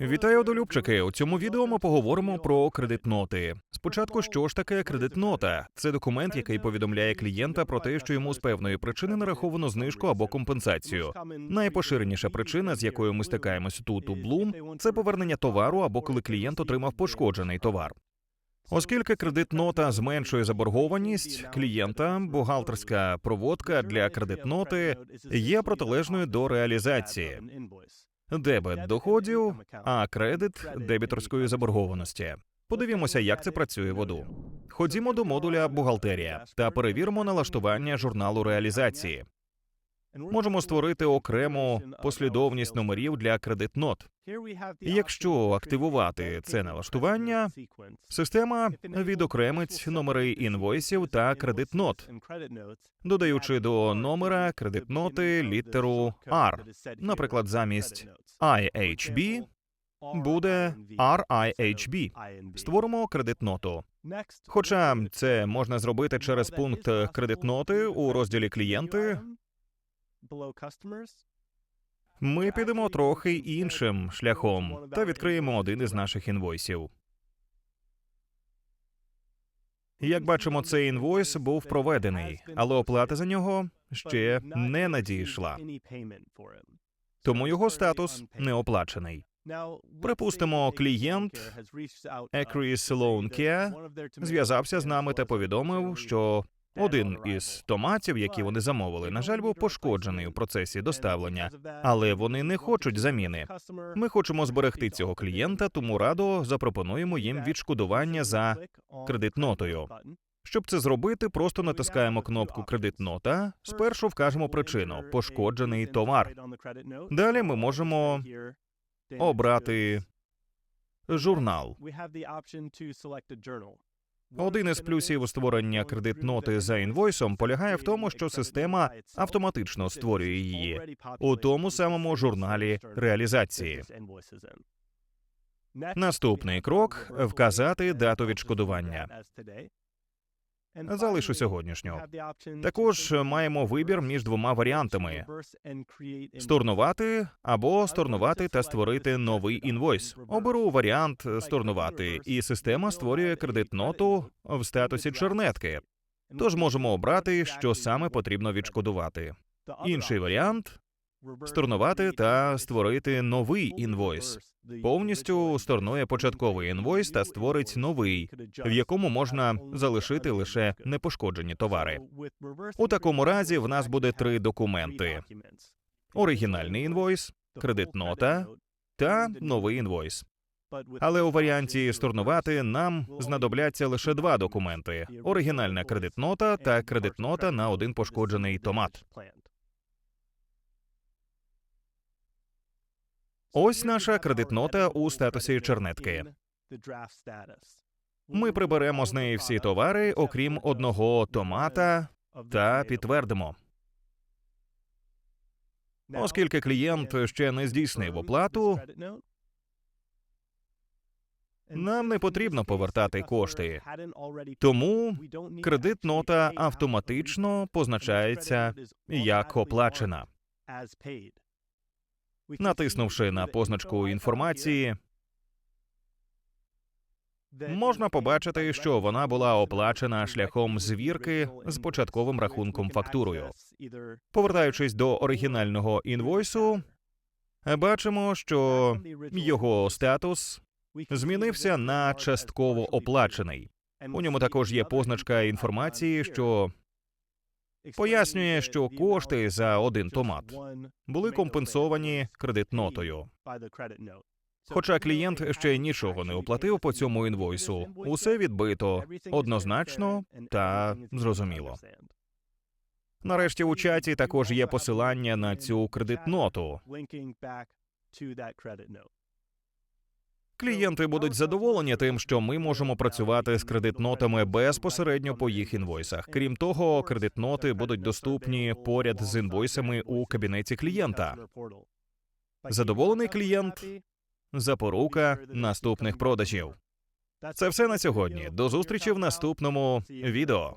Вітаю, долюбчики! У цьому відео ми поговоримо про кредитноти. Спочатку, що ж таке кредитнота? Це документ, який повідомляє клієнта про те, що йому з певної причини нараховано знижку або компенсацію. Найпоширеніша причина, з якою ми стикаємося тут у Bloom, це повернення товару або коли клієнт отримав пошкоджений товар. Оскільки кредитнота зменшує заборгованість клієнта, бухгалтерська проводка для кредитноти є протилежною до реалізації. Дебет доходів, а кредит дебіторської заборгованості. Подивімося, як це працює в оду. Ходімо до модуля бухгалтерія та перевіримо налаштування журналу реалізації. Можемо створити окрему послідовність номерів для кредитнот. Якщо активувати це налаштування, система відокремить номери інвойсів та кредитнот, додаючи до номера кредитноти літеру R. Наприклад, замість IHB буде RIHB. Створимо кредитноту. Хоча це можна зробити через пункт кредитноти у розділі клієнти, ми підемо трохи іншим шляхом та відкриємо один із наших інвойсів. Як бачимо, цей інвойс був проведений, але оплата за нього ще не надійшла, тому його статус не оплачений. Припустимо, клієнт Ecris Loan Care зв'язався з нами та повідомив, що один із томатів, які вони замовили, на жаль, був пошкоджений у процесі доставлення, але вони не хочуть заміни. Ми хочемо зберегти цього клієнта, тому радо запропонуємо їм відшкодування за кредитнотою. Щоб це зробити, просто натискаємо кнопку кредитнота. Спершу вкажемо причину пошкоджений товар. Далі ми можемо обрати журнал. Один із плюсів створення кредитноти за інвойсом полягає в тому, що система автоматично створює її у тому самому журналі реалізації. Наступний крок вказати дату відшкодування. Залишу сьогоднішню. Також маємо вибір між двома варіантами: сторнувати або сторнувати та створити новий інвойс. Оберу варіант сторнувати, і система створює кредитноту в статусі чернетки. Тож можемо обрати, що саме потрібно відшкодувати. Інший варіант сторнувати та створити новий інвойс. Повністю сторнує початковий інвойс та створить новий, в якому можна залишити лише непошкоджені товари. У такому разі в нас буде три документи: оригінальний інвойс, кредитнота та новий інвойс. Але у варіанті сторнувати нам знадобляться лише два документи: оригінальна кредитнота та кредитнота на один пошкоджений томат. Ось наша кредитнота у статусі чернетки. Ми приберемо з неї всі товари, окрім одного томата, та підтвердимо. Оскільки клієнт ще не здійснив оплату, нам не потрібно повертати кошти. Тому кредитнота автоматично позначається як оплачена. Натиснувши на позначку інформації, можна побачити, що вона була оплачена шляхом звірки з початковим рахунком фактурою. Повертаючись до оригінального інвойсу, бачимо, що його статус змінився на частково оплачений. У ньому також є позначка інформації, що пояснює, що кошти за один томат були компенсовані кредитнотою. Хоча клієнт ще нічого не оплатив по цьому інвойсу, усе відбито однозначно та зрозуміло. Нарешті у чаті також є посилання на цю кредитноту. Клієнти будуть задоволені тим, що ми можемо працювати з кредитнотами безпосередньо по їх інвойсах. Крім того, кредитноти будуть доступні поряд з інвойсами у кабінеті клієнта. Задоволений клієнт запорука наступних продажів. Це все на сьогодні. До зустрічі в наступному відео.